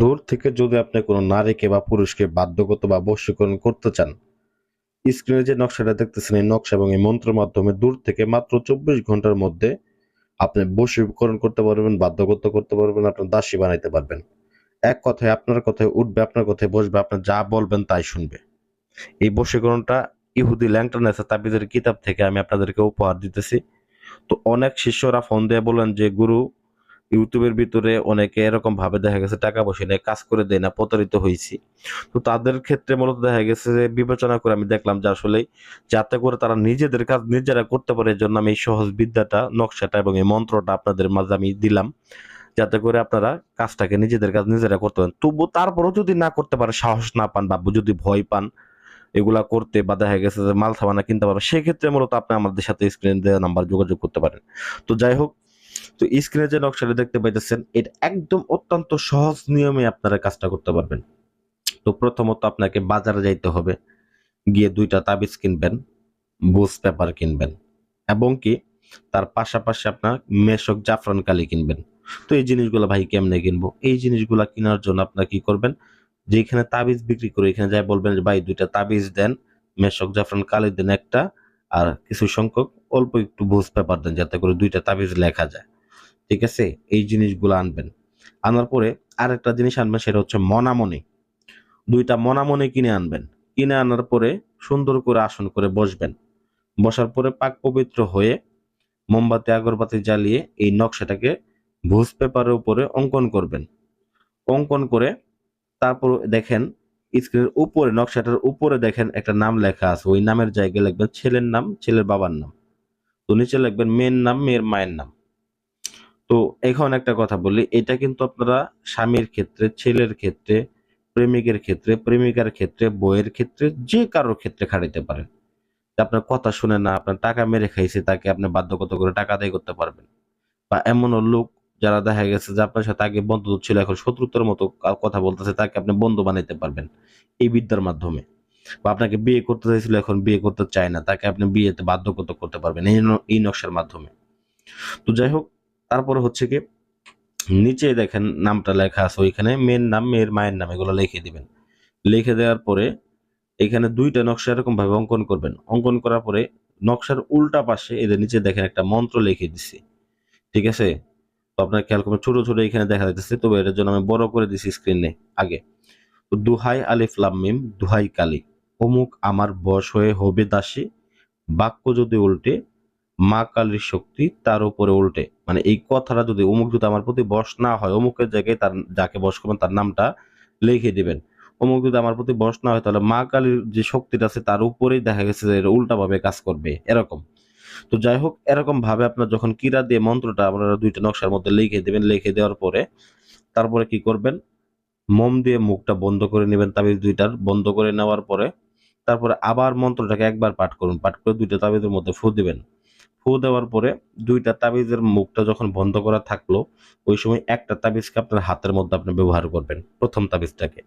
দূর থেকে যদি আপনি কোনো নারীকে বা পুরুষকে বাধ্যগত বা বশীকরণ করতে চান, স্ক্রিনে যে নকশাটা দেখতেছেন, এই নকশা এবং এই মন্ত্রের মাধ্যমে দূর থেকে মাত্র চব্বিশ ঘণ্টার মধ্যে আপনি বশীকরণ করতে পারবেন, বাধ্যগত করতে পারবেন, আপনার দাসী বানাইতে পারবেন। এক কথায় আপনার কথায় উঠবে, আপনার কথায় বসবে আপনার যা বলবেন তাই শুনবে। এই বশীকরণটা ইহুদি ল্যাংটনেসা তাবিজের কিতাব থেকে আমি আপনাদেরকে উপহার দিতেছি। তো অনেক শিষ্যরা ফোন দিয়ে বলেন যে, গুরু ইউটিউবের ভিতরে অনেকে এরকম ভাবে দেখা গেছে, টাকা পয়সা নিয়ে কাজ করে দেয় না, প্রতারিত হয়েছি তো তাদের ক্ষেত্রে মূলত দেখা গেছে যে, বিবেচনা করে আমি দেখলাম যে আসলে যাতে করে তারা নিজেদের কাজ নিজেরা করতে পারে, এর জন্য আমি এই সহজ বিদ্যাটা, নকশাটা এবং এই মন্ত্রটা আপনাদের মাঝে আমি দিলাম। যাতে করে আপনারা কাজটাকে নিজেদের কাজ নিজেরা করতে পারেন। তবু তারপরেও যদি না করতে পারে, সাহস না পান বা যদি ভয় পান, এগুলা করতে বা দেখা গেছে যে মাল সাবানা কিনতে পারবেন সেক্ষেত্রে মূলত আপনি আমাদের সাথে স্ক্রিন দেওয়া নাম্বার যোগাযোগ করতে পারেন। তো যাই হোক তো স্ক্রিনে যে নকশাটা দেখতে পাইতেছেন, এটা একদম অত্যন্ত সহজ নিয়মে আপনারা কাজটা করতে পারবেন। তো প্রথমত আপনাকে বাজারে যাইতে হবে, গিয়ে দুইটা তাবিজ কিনবেন, বুস পেপার কিনবেন, এবং কি তার পাশাপাশি আপনার মেশক জাফরান কালি কিনবেন। তো এই জিনিসগুলো ভাই কেমনে কিনবো? এই জিনিসগুলো কেনার জন্য আপনার কি করবেন? যেখানে তাবিজ বিক্রি করে, এখানে যাই বলবেন ভাই, দুইটা তাবিজ দেন, মেশক জাফরান কালি দেন একটা, আর কিছু সংখ্যক অল্প একটু বুস পেপার দেন যাতে করে দুইটা তাবিজ লেখা যায়। ঠিক আছে? এই জিনিসগুলো আনবেন। আনার পরে আরেকটা জিনিস আনবেন, সেটা হচ্ছে মনামনি দুইটা মনামনি কিনে আনবেন। কিনে আনার পরে সুন্দর করে আসন করে বসবেন। বসার পরে পাক পবিত্র হয়ে মোমবাতি, আগরবাতি জ্বালিয়ে এই নকশাটাকে ভুজ পেপারের উপরে অঙ্কন করবেন। অঙ্কন করে তারপর দেখেন স্ক্রিনের উপরে, নকশাটার উপরে দেখেন একটা নাম লেখা আছে। ওই নামের জায়গায় লিখবেন, ছেলের নাম, ছেলের বাবার নাম। তো নিচে লিখবেন মেয়ের নাম, মেয়ের মায়ের নাম। তো এখন একটা কথা বলি, এটা কিন্তু আপনারা স্বামীর ক্ষেত্রে, ছেলের ক্ষেত্রে, প্রেমিকের ক্ষেত্রে, প্রেমিকার ক্ষেত্রে বইয়ের ক্ষেত্রে, যে কারোর ক্ষেত্রে খাটাইতে পারেন। আপনার কথা শুনে না, আপনার টাকা মেরে খাইছে, তাকে আপনি বাধ্যগত করে টাকা আদায় করতে পারবেন। বা এমনও লোক যারা দেখা গেছে যে আপনার সাথে আগে বন্ধু ছিল, এখন শত্রুতার মতো কথা বলতেছে, তাকে আপনি বন্ধু বানাইতে পারবেন। এই বিদ্যার মাধ্যমে। বা আপনাকে বিয়ে করতে চাইছিল, এখন বিয়ে করতে চায় না, তাকে আপনি বিয়েতে বাধ্যগত করতে পারবেন এই নকশার মাধ্যমে। তো যাই হোক, তারপরে হচ্ছে কি, নিচে দেখেন নামটা লেখা আছে ওইখানে, মেয়ের নাম, মেয়ের মায়ের নাম, এগুলো লিখে দিবেন। লিখে দেওয়ার পরে এখানে দুইটা নকশা এরকম ভাবে অঙ্কন করবেন। অঙ্কন করার পরে নকশার উল্টা পাশে এদের নিচে দেখেন একটা মন্ত্র লিখে দিছি। ঠিক আছে? তো আপনার খেয়াল করবেন, ছোট ছোট এখানে দেখা যাচ্ছে তবে এটার জন্য আমি বড় করে দিছি স্ক্রিনে আগে। দুহাই আলিফ লাম মিম, দুহাই কালি। অমুক আমার বশ হয়ে হবে দাসী? বাক্য যদি উল্টে, মা কালীর শক্তি তার উপরে উল্টে। মানে এই কথাটা যদি অমুক যদি আমার প্রতি বশ না হয়, অমুকের জায়গায় তার, যাকে বশ করবেন তার নামটা লিখে দিবেন। অমুক যদি আমার প্রতি বশ না হয়, তাহলে মা কালীর যে শক্তিটা আছে তার উপরেই দেখা গেছে যে উল্টা ভাবে কাজ করবে, এরকম। তো যাই হোক এরকম ভাবে আপনার যখন কিরা দিয়ে মন্ত্রটা আপনারা দুইটা নকশার মধ্যে লিখে দিবেন, লিখে দেওয়ার পরে তারপরে কি করবেন? মোম দিয়ে মুখটা বন্ধ করে নেবেন, তাবিজ দুইটার বন্ধ করে নেওয়ার পরে তারপরে আবার মন্ত্রটাকে একবার পাঠ করুন। পাঠ করে দুইটা তাবিজের মধ্যে ফু দিবেন। ফু দেওয়ার পরে দুইটা তাবিজের মুখটা যখন বন্ধ করা থাকল, ওই সময় একটা তাবিজকে আপনার হাতের মধ্যে আপনি ব্যবহার করবেন প্রথম তাবিজটাকে।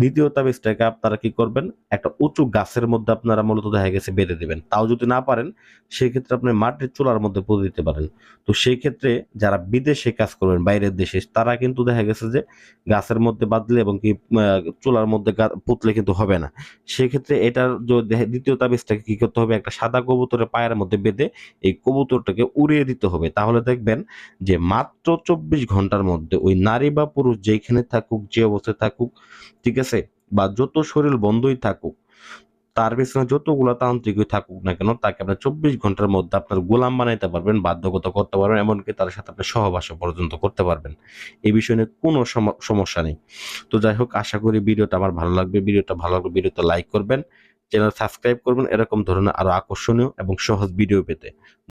দ্বিতীয় তাবিজটাকে আপনারা কি করবেন, একটা উঁচু গাছের মধ্যে আপনারা মূলত দেখা গেছে বেঁধে দিবেন। তাও যদি না পারেন, সেক্ষেত্রে আপনি মাটির চুলার মধ্যে পুঁতে দিতে পারেন। তো সেই ক্ষেত্রে যারা বিদেশে কাজ করবেন, বাইরের দেশে, তারা কিন্তু দেখা গেছে যে গাছের মধ্যে বাঁধলে এবং কি চুলার মধ্যে পুতলে কিন্তু হবে না। সেক্ষেত্রে এটার দ্বিতীয় তাবিজটাকে কি করতে হবে, একটা সাদা কবুতরের পায়ের মধ্যে বেঁধে এই কবুতরটাকে উড়িয়ে দিতে হবে। তাহলে দেখবেন যে মাত্র চব্বিশ ঘণ্টার মধ্যে ওই নারী বা পুরুষ যেখানে থাকুক, যে অবস্থায় থাকুক, ঠিক আছে, বা যত শরীর বন্ধই থাকুক, তার পেছনে যতগুলো তান্ত্রিকই থাকুক না কেন, তাকে আপনার চব্বিশ ঘণ্টার মধ্যে আপনার গোলাম বানাইতে পারবেন, বাধ্যগত করতে পারবেন, এমনকি তার সাথে আপনি সহবাস পর্যন্ত করতে পারবেন। এই বিষয়ে নিয়ে কোনো সম- সমস্যা নেই। তো যাই হোক, আশা করি ভিডিওটা আমার ভালো লাগবে। ভিডিওটা ভালো লাগবে ভিডিওটা লাইক করবেন, চ্যানেল সাবস্ক্রাইব করবেন, এরকম ধরনের আরও আকর্ষণীয় এবং সহজ ভিডিও পেতে।